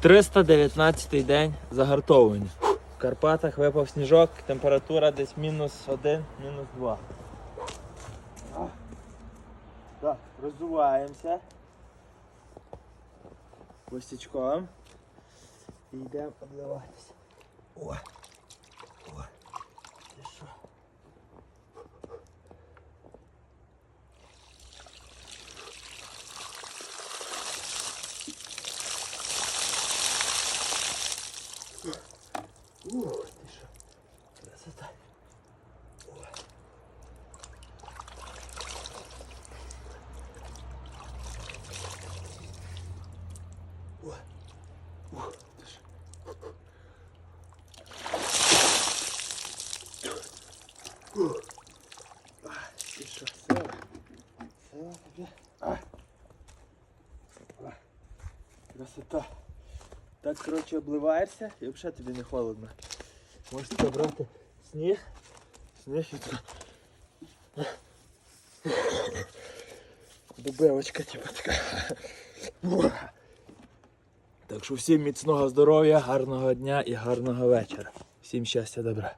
319 день загартовування. В Карпатах випав сніжок, температура десь мінус 1, мінус 2. Так, розуваємося. Костячком. І йдемо обливатися. О! Ти що? Ух, ти що? Красота. О. О. А. Красота. Так, коротше, обливаєшся і взагалі тобі не холодно. Можете забрати брати сніг. Сніг і така. Дубевочка типу така. Так що всім міцного здоров'я, гарного дня і гарного вечора. Всім щастя, добра.